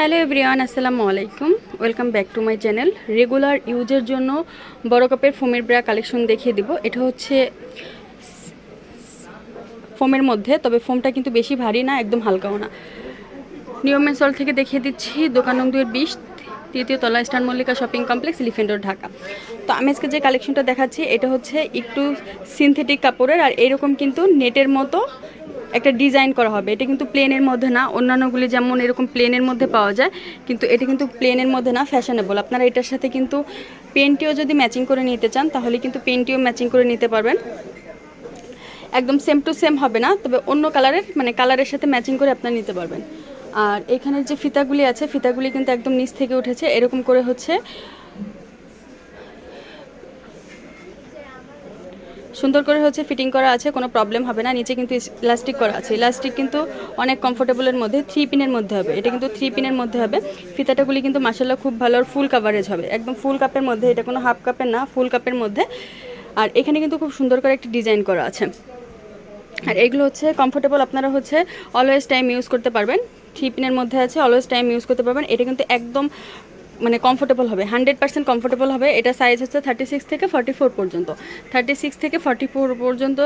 Hello everyone, আসসালামু আলাইকুম। Welcome back to my channel. Regular ইউজের জন্য বড় কাপের ফোমের ব্রা কালেকশন দেখিয়ে দিব। এটা হচ্ছে ফোমের মধ্যে, তবে ফোমটা কিন্তু বেশি ভারী না, একদম হালকাও না। নিয়মের সল থেকে দেখিয়ে দিচ্ছি, দোকান নং দুয়ের বিশ, তৃতীয় তলা star Mallika shopping complex elephant Dhaka. তো আমি আজকে যে কালেকশনটা দেখাচ্ছি, এটা হচ্ছে একটু সিনথেটিক কাপড়ের, আর এরকম কিন্তু নেটের মতো একটা ডিজাইন করা হবে। এটা কিন্তু প্লেনের মধ্যে না, অন্যান্যগুলি যেমন এরকম প্লেনের মধ্যে পাওয়া যায়, কিন্তু এটা কিন্তু প্লেনের মধ্যে না ফ্যাশনেবল আপনারা এটার সাথে কিন্তু পেনটিও যদি ম্যাচিং করে নিতে চান, তাহলে কিন্তু পেনটিও ম্যাচিং করে নিতে পারবেন। একদম সেম টু সেম হবে না, তবে অন্য কালারের মানে কালারের সাথে ম্যাচিং করে আপনারা নিতে পারবেন। আর এখানের যে ফিতাগুলি আছে, ফিতাগুলি কিন্তু একদম নিচ থেকে উঠেছে, এরকম করে হচ্ছে। সুন্দর করে হচ্ছে ফিটিং করা আছে, কোনো প্রবলেম হবে না। নিচে কিন্তু ইলাস্টিক করা আছে। ইলাস্টিক কিন্তু অনেক কমফোর্টেবলের মধ্যে থ্রি পিনের মধ্যে হবে। এটা কিন্তু থ্রি পিনের মধ্যে হবে। ফিতাটাগুলি কিন্তু মাসাল্লাহ খুব ভালো আর ফুল কাভারেজ হবে। একদম ফুল কাপের মধ্যে, এটা কোনো হাফ কাপের না ফুল কাপের মধ্যে। আর এখানে কিন্তু খুব সুন্দর করে একটি ডিজাইন করা আছে। আর এগুলো হচ্ছে কমফোর্টেবল আপনারা হচ্ছে অলওয়েজ টাইম ইউজ করতে পারবেন। থ্রি পিনের মধ্যে আছে অলওয়েজ টাইম ইউজ করতে পারবেন। এটা কিন্তু একদম মানে কমফোর্টেবল হবে হান্ড্রেড পার্সেন্ট কমফোর্টেবল হবে, এটা সাইজ হচ্ছে থার্টি সিক্স থেকে ফর্টি ফোর পর্যন্ত। থার্টি সিক্স থেকে ফর্টি ফোর পর্যন্ত,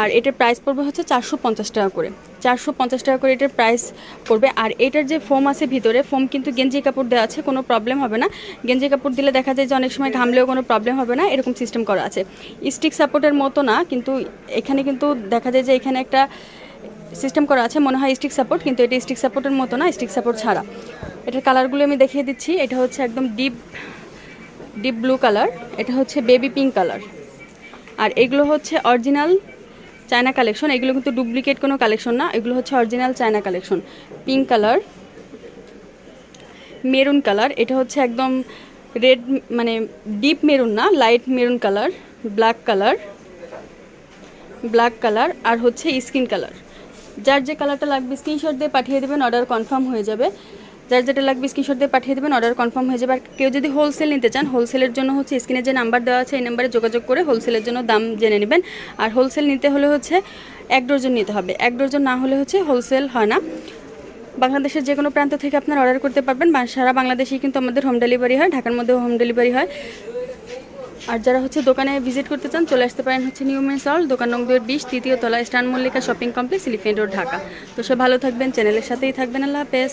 আর এটার প্রাইস পড়বে হচ্ছে চারশো পঞ্চাশ টাকা করে। চারশো পঞ্চাশ টাকা করে এটার প্রাইস পড়বে, আর এটার যে ফোম আছে ভিতরে ফোম কিন্তু গেঞ্জি কাপড় দেওয়া আছে, কোনো প্রবলেম হবে না। গেঞ্জি কাপড় দিলে দেখা যায় যে অনেক সময় ঘামলেও কোনো প্রবলেম হবে না, এরকম সিস্টেম করা আছে। স্টিক সাপোর্টের মতো না, কিন্তু এখানে কিন্তু দেখা যায় যে এখানে একটা সিস্টেম করা আছে, মনে হয় স্টিক সাপোর্ট কিন্তু এটা স্টিক সাপোর্টের মতো না স্টিক সাপোর্ট ছাড়া। এটার কালারগুলো আমি দেখিয়ে দিচ্ছি। এটা হচ্ছে একদম ডিপ ডিপ ব্লু কালার। এটা হচ্ছে বেবি পিঙ্ক কালার। আর এগুলো হচ্ছে অরিজিনাল চায়না কালেকশন। এগুলো কিন্তু ডুপ্লিকেট কোনো কালেকশন না। এগুলো হচ্ছে original China collection. Pink colour, maroon colour. এটা হচ্ছে একদম রেড মানে ডিপ মেরুন না, light maroon colour, black colour black colour আর হচ্ছে স্কিন কালার। যার যে কালারটা লাগবে, স্ক্রিনশট দিয়ে পাঠিয়ে দেবেন, অর্ডার কনফার্ম হয়ে যাবে। যার যেটা লাগবে স্ক্রিনশট দিয়ে পাঠিয়ে দেবেন অর্ডার কনফার্ম হয়ে যাবে। আর কেউ যদি হোলসেল নিতে চান হোলসেলের জন্য হচ্ছে স্ক্রিনে যে নাম্বার দেওয়া আছে, এই নাম্বারে যোগাযোগ করে হোলসেলের জন্য দাম জেনে নেবেন। আর হোলসেল নিতে হলে হচ্ছে এক ডজন নিতে হবে। এক ডজন না হলে হচ্ছে হোলসেল হয় না। বাংলাদেশের যে কোনো প্রান্ত থেকে আপনার অর্ডার করতে পারবেন সারা বাংলাদেশেই কিন্তু আমাদের হোম ডেলিভারি হয়, ঢাকার মধ্যেও হোম ডেলিভারি হয়। আর যারা হচ্ছে দোকানে ভিজিট করতে চান, চলে আসতে পারেন হচ্ছে নিউ মেন্স হল দোকান নং দুয়ের বিশ তৃতীয় তলা star Mallika shopping complex elephant road Dhaka. তো সব ভালো থাকবেন চ্যানেলের সাথেই থাকবেন। আল্লাহ হাফেজ।